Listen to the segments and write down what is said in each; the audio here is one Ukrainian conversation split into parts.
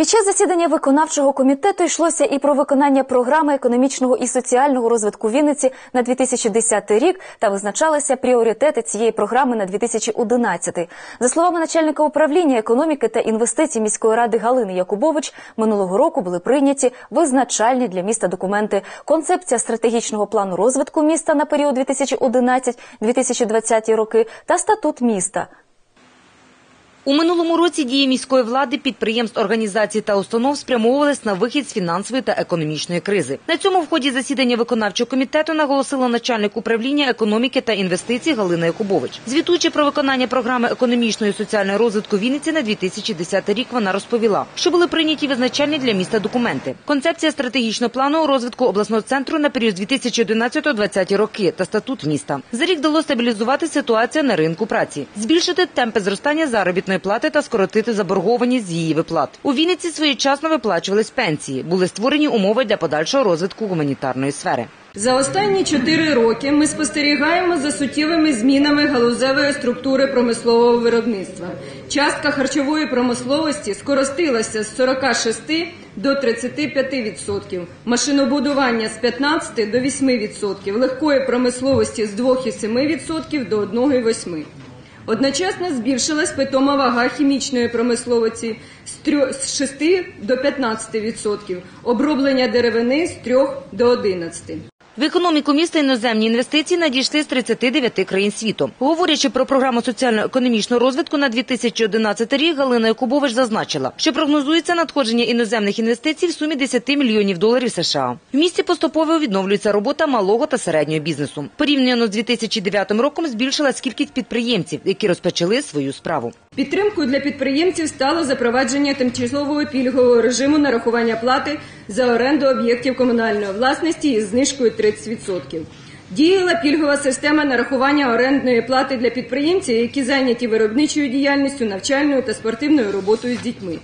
Під час засідання виконавчого комітету йшлося і про виконання програми економічного і соціального розвитку Вінниці на 2010 рік та визначалися пріоритети цієї програми на 2011. За словами начальника управління економіки та інвестицій міської ради Галини Якубович, минулого року були прийняті визначальні для міста документи. Концепція стратегічного плану розвитку міста на період 2011-2020 роки та статут міста. У минулому році дії міської влади, підприємств, організацій та установ спрямовувались на вихід з фінансової та економічної кризи. На цьому в ході засідання виконавчого комітету наголосила начальник управління економіки та інвестицій Галина Якубович. Звітуючи про виконання програми економічного і соціального розвитку Вінниці на 2010 рік, вона розповіла, що були прийняті визначальні для міста документи. Концепція стратегічного плану розвитку обласного центру на період 2011-2020 роки та статут міста. За рік дало стабілізувати ситуацію на ринку праці, збільшити темпи зростання заробітної плати та скоротити заборгованість з її виплат. У Вінниці своєчасно виплачувались пенсії. Були створені умови для подальшого розвитку гуманітарної сфери. За останні чотири роки ми спостерігаємо за суттєвими змінами галузевої структури промислового виробництва. Частка харчової промисловості скоростилася з 46 до 35%, машинобудування з 15 до 8%, легкої промисловості з 2,7% до 1,8%. Одночасно збільшилась питома вага хімічної промисловості з 6 до 15%, оброблення деревини з 3 до 11%. В економіку міста іноземні інвестиції надійшли з 39 країн світу. Говорячи про програму соціально-економічного розвитку на 2011 рік, Галина Якубович зазначила, що прогнозується надходження іноземних інвестицій в сумі 10 мільйонів доларів США. В місті поступово відновлюється робота малого та середнього бізнесу. Порівняно з 2009 роком збільшилась кількість підприємців, які розпочали свою справу. Підтримкою для підприємців стало запровадження тимчасового пільгового режиму нарахування плати за оренду об'єктів комунальної власності із знижкою 30%. Діяла пільгова система нарахування орендної плати для підприємців, які зайняті виробничою діяльністю, навчальною та спортивною роботою з дітьми.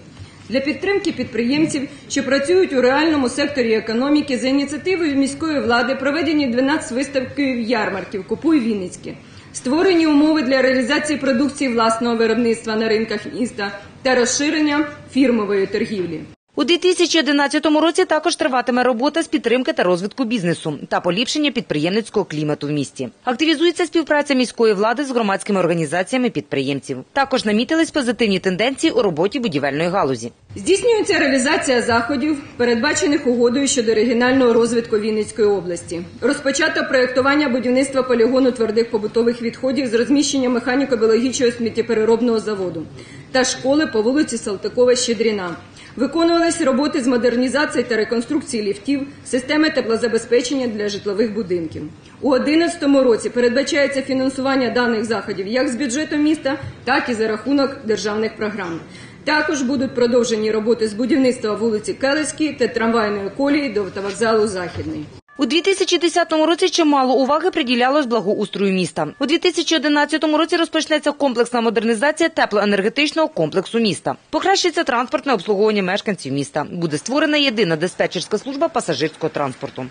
Для підтримки підприємців, що працюють у реальному секторі економіки, за ініціативою міської влади проведені 12 виставків ярмарків Купуй Вінницьке. Створені умови для реалізації продукції власного виробництва на ринках міста та розширення фірмової торгівлі. У 2011 році також триватиме робота з підтримки та розвитку бізнесу та поліпшення підприємницького клімату в місті. Активізується співпраця міської влади з громадськими організаціями підприємців. Також намітились позитивні тенденції у роботі будівельної галузі. Здійснюється реалізація заходів, передбачених угодою щодо регіонального розвитку Вінницької області. Розпочато проєктування будівництва полігону твердих побутових відходів з розміщенням механіко-біологічного сміттєпереробного заводу та школи по вулиці Салтикова-Щедріна. Виконувалися роботи з модернізації та реконструкції ліфтів, системи теплозабезпечення для житлових будинків. У 2011 році передбачається фінансування даних заходів як з бюджету міста, так і за рахунок державних програм. Також будуть продовжені роботи з будівництва вулиці Келецькій та трамвайної колії до автовокзалу Західний. У 2010 році чимало уваги приділялось благоустрою міста. У 2011 році розпочнеться комплексна модернізація теплоенергетичного комплексу міста. Покращиться транспортне обслуговування мешканців міста. Буде створена єдина диспетчерська служба пасажирського транспорту.